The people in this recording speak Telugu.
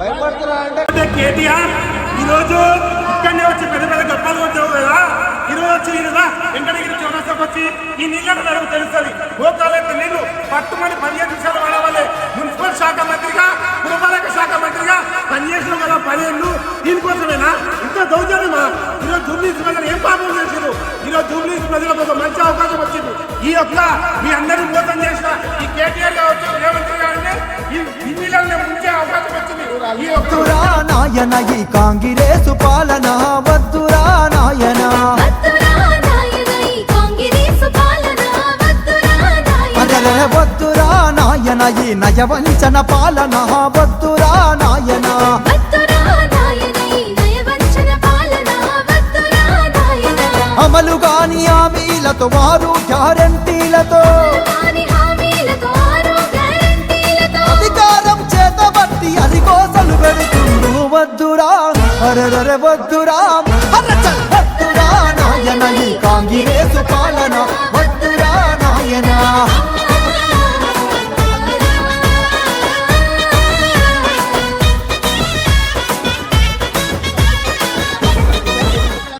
భయపడుతున్నా అంటే కేటీఆర్ ఈరోజు ఇక్కడనే వచ్చి పెద్ద పెద్ద గొప్పలు వచ్చావు కదా? ఈరోజు రోజు వచ్చి కదా వెంకటగిరి చౌరస్తాకు వచ్చి ఈ నీళ్ళకు నడుగు తెలుస్తుంది. గోకాలైతే నీళ్ళు పట్టుమని పదిహేను నిమిషాలు పడవాలి. మున్సిపల్ శాఖ మంత్రిగా పురపాలక శాఖ మంత్రిగా పనిచేసిన కదా పదిహేను దీనికోసమేనా? ఇంత దౌర్జన్యమా? ఈరోజు జూబ్లీస్ ప్రజలు ఏం పాపం చేశారు ఈరోజు జూబ్లీస్ ప్రజలకు ఒక మంచి అవకాశం వచ్చింది. ఈ యొక్క మీ అందరినీ మోసం చేసిన నాయన ఈ కాంగిరేసు పాలన వద్దురా నాయన. వద్దురా నాయన ఈ వద్దురా నాయన. నయవంచన పాలన వద్దురా నాయన. అమలు గాని హామీలతో వారు గ్యారంటీలతో వద్దురా అరెరరె వద్దురా. అరచల్ వద్దురా నాయన ఈ కాంగిరేసు పాలన.